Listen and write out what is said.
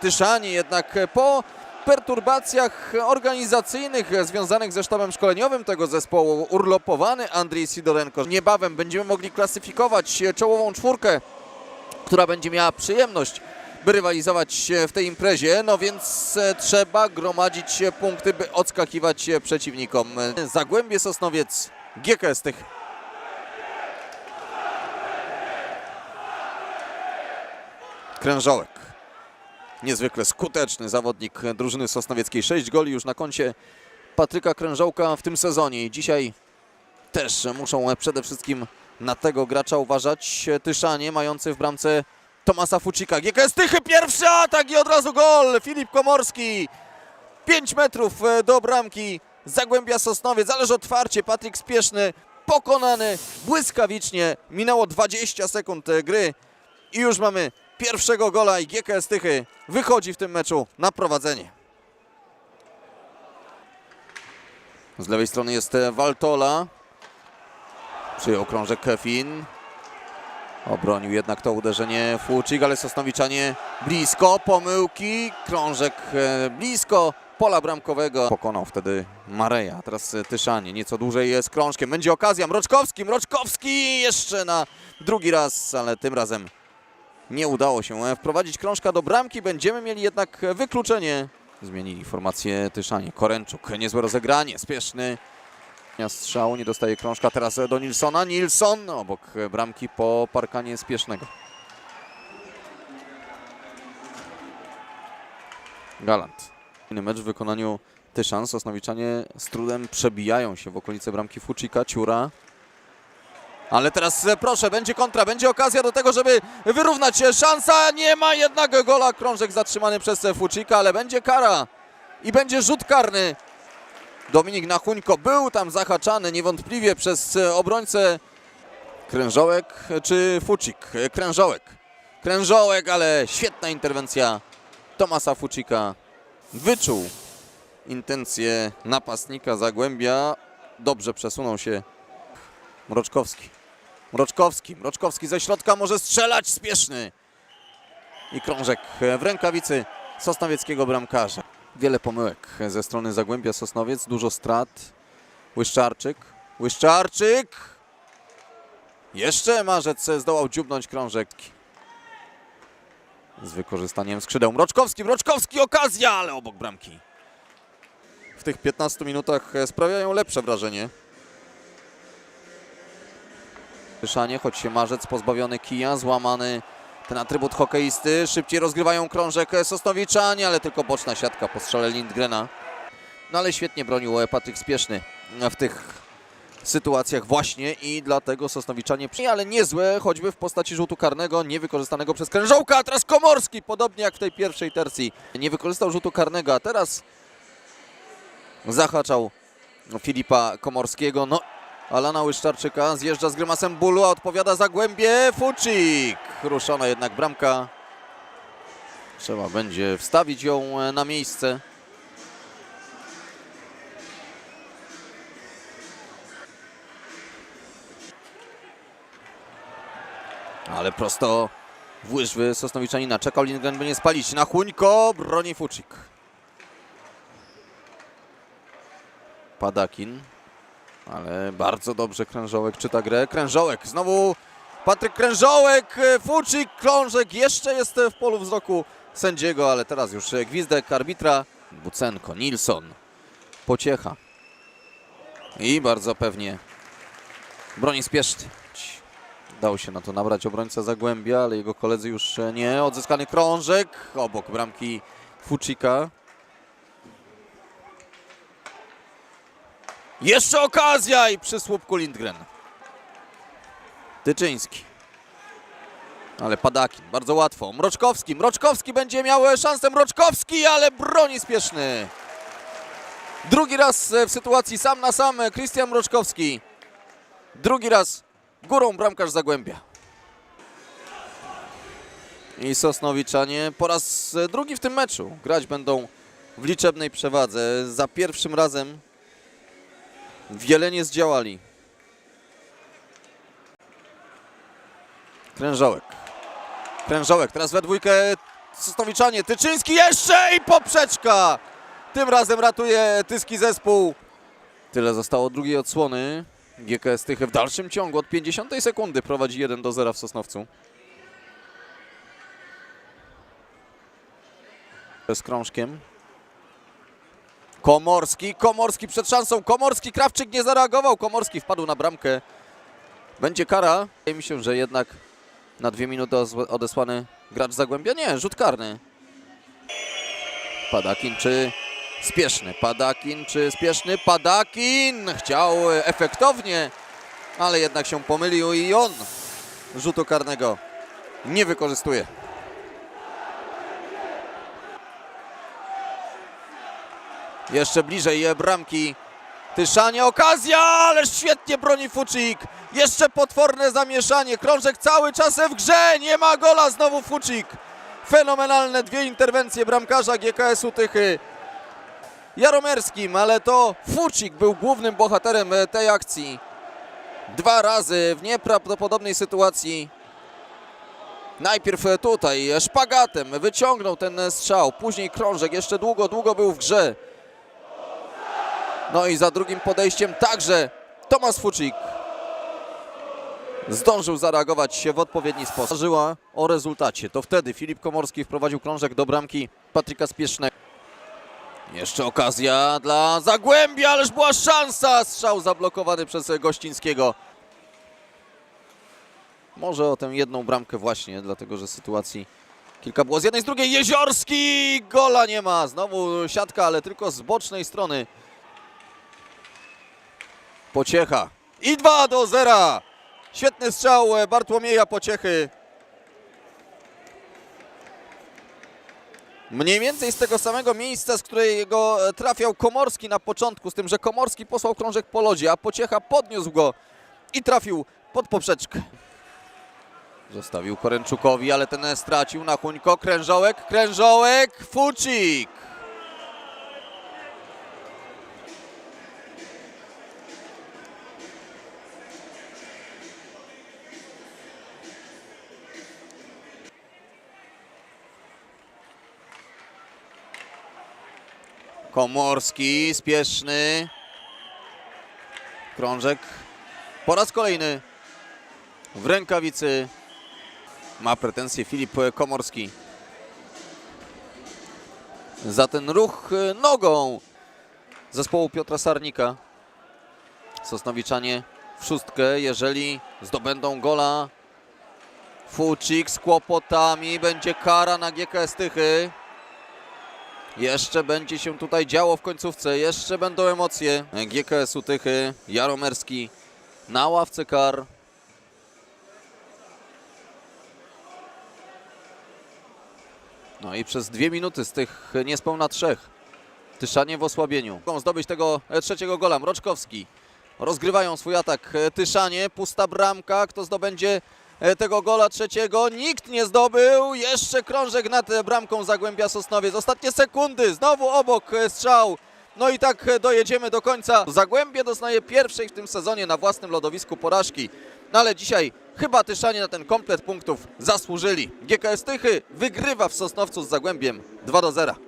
Tyszani jednak po perturbacjach organizacyjnych związanych ze sztabem szkoleniowym tego zespołu urlopowany Andrzej Sidorenko. Niebawem będziemy mogli klasyfikować czołową czwórkę, która będzie miała przyjemność by rywalizować w tej imprezie, no więc e, trzeba gromadzić punkty, by odskakiwać przeciwnikom. Zagłębie Sosnowiec, GKS tych. Krężołek. Niezwykle skuteczny zawodnik drużyny sosnowieckiej. 6 goli już na koncie Patryka Krężołka w tym sezonie. I dzisiaj też muszą przede wszystkim na tego gracza uważać. Tyszanie mający w bramce Tomasa Fucika. GKS Tychy, pierwszy atak i od razu gol! Filip Komorski. 5 metrów do bramki. Zagłębia Sosnowiec, ależ otwarcie. Patryk Spieszny pokonany błyskawicznie. Minęło 20 sekund gry i już mamy pierwszego gola i GKS Tychy wychodzi w tym meczu na prowadzenie. Z lewej strony jest Waltola. Przyjął krążek Kefin. Obronił jednak to uderzenie Fucik, ale Sosnowiczanie blisko, pomyłki, krążek e, blisko pola bramkowego. Pokonał wtedy Mareja, teraz e, Tyszanie, nieco dłużej jest krążkiem, będzie okazja, Mroczkowski, Mroczkowski jeszcze na drugi raz, ale tym razem nie udało się e, wprowadzić krążka do bramki, będziemy mieli jednak wykluczenie. Zmienili formację Tyszanie, Koręczuk, niezłe rozegranie, spieszny. Strzału nie dostaje krążka teraz do Nilsona. Nilson obok bramki po parkanie spiesznego. Galant. Inny mecz w wykonaniu Tyszan. Sosnowiczanie z trudem przebijają się w okolice bramki Fucika, Ciura. Ale teraz e, proszę, będzie kontra, będzie okazja do tego, żeby wyrównać się. Szansa, nie ma jednak gola. Krążek zatrzymany przez Fucika, ale będzie kara. I będzie rzut karny. Dominik Nachuńko był tam zahaczany niewątpliwie przez e, obrońcę Krężołek czy Fucik? E, Krężołek. Krężołek, ale świetna interwencja Tomasa Fucika. Wyczuł intencje napastnika Zagłębia. Dobrze przesunął się Mroczkowski. Mroczkowski. Mroczkowski ze środka może strzelać. Spieszny. I krążek w rękawicy sosnowieckiego bramkarza. Wiele pomyłek ze strony Zagłębia Sosnowiec, dużo strat. Łyszczarczyk, Łyszczarczyk! Jeszcze Marzec zdołał dziubnąć krążek. Z wykorzystaniem skrzydeł. Mroczkowski, Mroczkowski, okazja, ale obok bramki. W tych 15 minutach sprawiają lepsze wrażenie. Wyszanie, choć się Marzec pozbawiony kija, złamany ten atrybut hokeisty. Szybciej rozgrywają krążek Sosnowiczanie, ale tylko boczna siatka po strzale Lindgrena. No ale świetnie bronił Patryk Spieszny w tych sytuacjach właśnie i dlatego Sosnowiczanie, ale niezłe, choćby w postaci rzutu karnego, niewykorzystanego przez Krężołka, a teraz Komorski, podobnie jak w tej pierwszej tercji. Nie wykorzystał rzutu karnego, a teraz zahaczał Filipa Komorskiego. No, Alana Łyszczarczyka zjeżdża z grymasem bólu, a odpowiada Zagłębie Fucik. Ruszona jednak bramka. Trzeba będzie wstawić ją e, na miejsce. Ale prosto w łyżwy Sosnowiczanina. Czekał Lindgren, by nie spalić. Na Chuńko broni Fucik. Padakin. Ale bardzo dobrze Krężołek czyta grę. Krężołek, znowu Patryk Krężołek, e, Fucik, Krążek jeszcze jest w polu wzroku sędziego, ale teraz już e, gwizdek arbitra. Bucenko, Nilsson, Pociecha. I bardzo pewnie broni spieszny. Dał się na to nabrać obrońca Zagłębia, ale jego koledzy już e, nie. Odzyskany krążek obok bramki Fucika. Jeszcze okazja i przy słupku Lindgren. Tyczyński. Ale Padakin, bardzo łatwo. Mroczkowski, Mroczkowski będzie miał szansę. Mroczkowski, ale broni spieszny. Drugi raz w sytuacji sam na sam Krystian Mroczkowski. Drugi raz górą bramkarz Zagłębia. I Sosnowiczanie po raz drugi w tym meczu grać będą w liczebnej przewadze. Za pierwszym razem Wiele nie zdziałali. Krężołek. Krężołek teraz we dwójkę Sosnowiczanie. Tyczyński jeszcze i poprzeczka. Tym razem ratuje Tyski zespół. Tyle zostało drugiej odsłony. GKS Tychy w dalszym ciągu od 50 sekundy prowadzi 1 do 0 w Sosnowcu. Z krążkiem. Komorski, Komorski przed szansą, Komorski, Krawczyk nie zareagował, Komorski wpadł na bramkę. Będzie kara. Wydaje mi się, że jednak na dwie minuty odesłany gracz Zagłębia. Nie, rzut karny. Padakin czy spieszny? Padakin czy spieszny? Padakin chciał efektownie, ale jednak się pomylił i on rzutu karnego nie wykorzystuje. Jeszcze bliżej bramki. Tyszanie, okazja, ależ świetnie broni Fuczyk. Jeszcze potworne zamieszanie. Krążek cały czas w grze. Nie ma gola znowu Fuczyk. Fenomenalne dwie interwencje bramkarza GKS-u Tychy. Jaromerskim, ale to Fuczyk był głównym bohaterem e, tej akcji. Dwa razy w nieprawdopodobnej sytuacji. Najpierw e, tutaj e, szpagatem wyciągnął ten strzał. Później krążek jeszcze długo, długo był w grze. No i za drugim podejściem także Tomasz Fuczyk zdążył zareagować się w odpowiedni sposób. Marzyła o rezultacie. To wtedy Filip Komorski wprowadził krążek do bramki Patryka Spiesznego. Jeszcze okazja dla Zagłębia, ależ była szansa. Strzał zablokowany przez Gościńskiego. Może o tę jedną bramkę właśnie, dlatego że sytuacji kilka było z jednej, z drugiej. Jeziorski! Gola nie ma. Znowu siatka, ale tylko z bocznej strony. Pociecha. I 2 do 0. Świetny strzał e, Bartłomieja Pociechy. Mniej więcej z tego samego miejsca, z którego e, trafiał Komorski na początku, z tym, że Komorski posłał krążek po lodzie, a Pociecha podniósł go i trafił pod poprzeczkę. Zostawił Koręczukowi, ale ten stracił na Chuńko. Krężołek, Krężołek, Fucik. Komorski, spieszny. Krążek. Po raz kolejny w rękawicy ma pretensje Filip Komorski. Za ten ruch e, nogą zespołu Piotra Sarnika. Sosnowiczanie w szóstkę, jeżeli zdobędą gola. Fucik z kłopotami, będzie kara na GKS Tychy. Jeszcze będzie się tutaj działo w końcówce, jeszcze będą emocje. GKS-u Tychy, Jaromerski na ławce kar. No i przez dwie minuty z tych niespełna trzech. Tyszanie w osłabieniu. Mogą zdobyć tego e, trzeciego gola. Mroczkowski. Rozgrywają swój atak. E, Tyszanie, pusta bramka. Kto zdobędzie tego gola trzeciego? Nikt nie zdobył. Jeszcze krążek nad e, bramką Zagłębia Sosnowiec. Ostatnie sekundy. Znowu obok e, strzał. No i tak e, dojedziemy do końca. Zagłębie doznaje pierwszej w tym sezonie na własnym lodowisku porażki. No ale dzisiaj chyba Tyszanie na ten komplet punktów zasłużyli. GKS Tychy wygrywa w Sosnowcu z Zagłębiem 2 do 0.